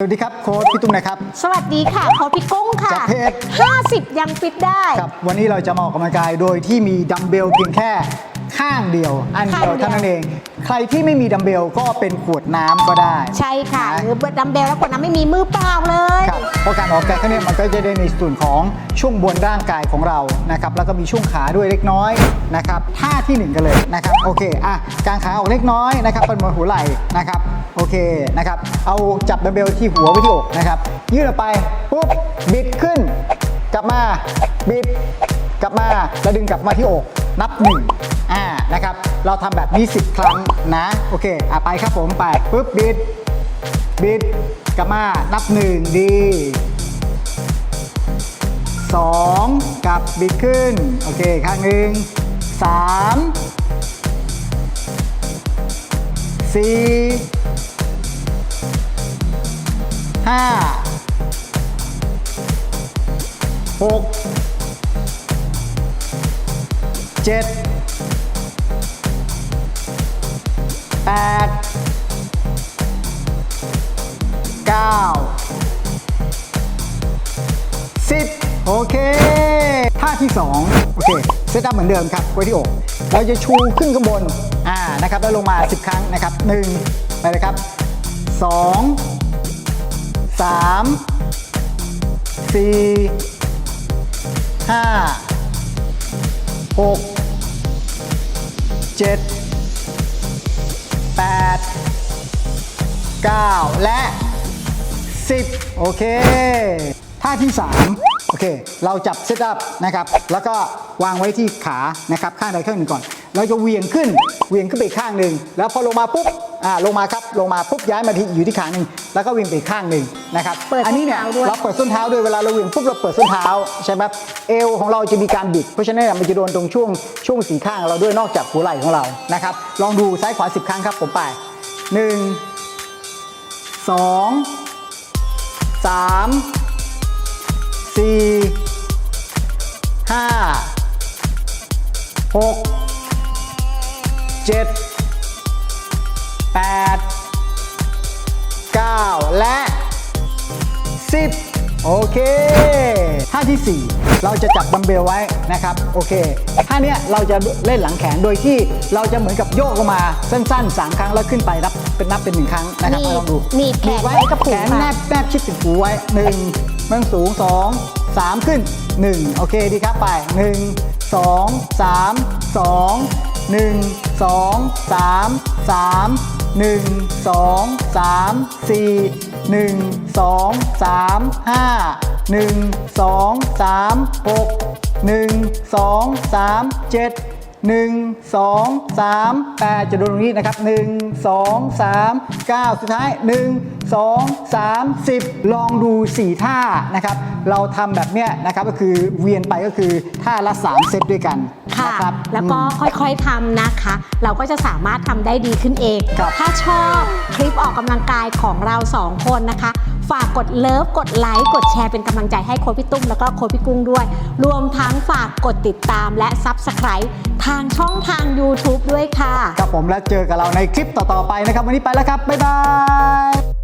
สวัสดีครับโค้ชพี่ตุ้มนะครับ สวัสดีค่ะโค้ชพี่กุ้งค่ะจากเพจ50 ยังฟิตได้ ครับวันนี้เราจะมาออกกำลังกายโดยที่มีดัมเบลเพียงแค่ ข้างเดียว อันเดียวข้างเดียว เท่านั้นเอง ใครที่ไม่มีดัมเบลก็เป็นขวดน้ำก็ได้ ใช่ค่ะนหรือเบิดดัมเบลแล้วคนนั้นไม่มีมือเปล่าเลย ครับเพราะการออกกำลังกายครั้งนี้มันก็จะได้ในส่วนของช่วงบนร่างกายของเรานะครับแล้วก็มีช่วงขาด้วยเล็กน้อยนะครับท่าที่หนึ่งกันเลยนะครับโอเคอะกางขาออกเล็กน้อยนะครับเป็นบนหัวไหล่นะครับโอเคนะครับเอาจับดัมเบลที่หัวไว้ที่อกนะครับยืดออกไปปุ๊บบิดขึ้น กลับมาบิด กลับมาแล้วดึงกลับมาที่อก นับหนึ่งอ่านะครับเราทำแบบนี้ 10 ครั้งนะโอเคอะไปครับผมไปปุ๊บบิดบิดกลับมานับหนึ่งดีสองกลับบิดขึ้นโอเคข้างหนึ่งสามสี่ห้าหก เจ็ดแปด9 10โอเค ท่าที่2โอเค เซตอัพเหมือนเดิมครับไว้ที่อก เราจะชูขึ้นข้างบน อ่า นะครับ แล้วลงมา 10 ครั้งนะครับ1ไปเลยครับ2 3 4 5 6 7 8 9และ10โอเค ท่าที่3โอเค เราจับเซตอัพนะครับ แล้วก็วางไว้ที่ขานะครับ ข้างใดข้างหนึ่งก่อน เราจะเหวียงขึ้นเหวียงขึ้นไปอีกข้างหนึ่งแล้วพอลงมาปุ๊บอ่าลงมาครับลงมาปุ๊บย้ายมาที่อยู่ที่ขาหนึ่งแล้วก็เหวียงไปอีกข้างหนึ่งนะครับเปิดอันี้เนี่ยส้นเท้าด้วย เราเปิดส้นเท้าด้วยเวลาเราเหวียงปุ๊บเราเปิดส้นเท้าใช่ไหมครับเอวของเราจะมีการบิดเพราะฉะนั้นมันจะโดนตรงช่วงช่วงสีข้างเราด้วยนอกจากหัวไหล่ของเรานะครับลองดูซ้ายขวา10 ครั้งครับผมไปหนึ่งสองสามสี่ห้าหก เจ็ดแปดเก้าและสิบโอเคท่าที่ 4 เราจะจับดัมเบลไว้นะครับ โอเคท่าเนี้ยเราจะเล่นหลังแขนโดยที่เราจะเหมือนกับโยกลงมาสั้นๆ 3 ครั้งแล้วขึ้นไปนับเป็นนับเป็นหนึ่งครั้งนะครับหนีบลองดูหนีบแขนไว้ไว้กับหูแขนค่ะแนบแนบชิดติดหูไว้หนึ่งมันสูงสองสามขึ้นหนึ่งโอเคดีครับไปหนึ่งสองสามสอง หนึ่งสองสามสามหนึ่งสองสา มสี่หนึ่งสองสามห้าหนึ่งสองสามหกหนึ่งสองสามเจ็ดหนึ่งสองสามแปดจะโดนตรงนี้นะครับหนึ่งสองสามเก้าสุดท้ายหนึ่งสองสามสิบลองดู 4 ท่านะครับ เราทำแบบเนี้ยนะครับก็คือเวียนไปก็คือท่าละ 3 เซตด้วยกันค่ะ นะครับแล้วก็อืมค่อยๆทำนะคะเราก็จะสามารถทำได้ดีขึ้นเองครับถ้าชอบคลิปออกกำลังกายของเราสองคนนะคะ ฝากกดเลิฟ กดไลค์ กดแชร์เป็นกำลังใจให้โค้ชพี่ตุ้มแล้วก็โค้ชพี่กุ้งด้วย รวมทั้งฝากกดติดตามและ Subscribe ทางช่องทาง YouTube ด้วยค่ะ ครับผมแล้วเจอกับเราในคลิปต่อๆไปนะครับ วันนี้ไปแล้วครับ บ๊ายบาย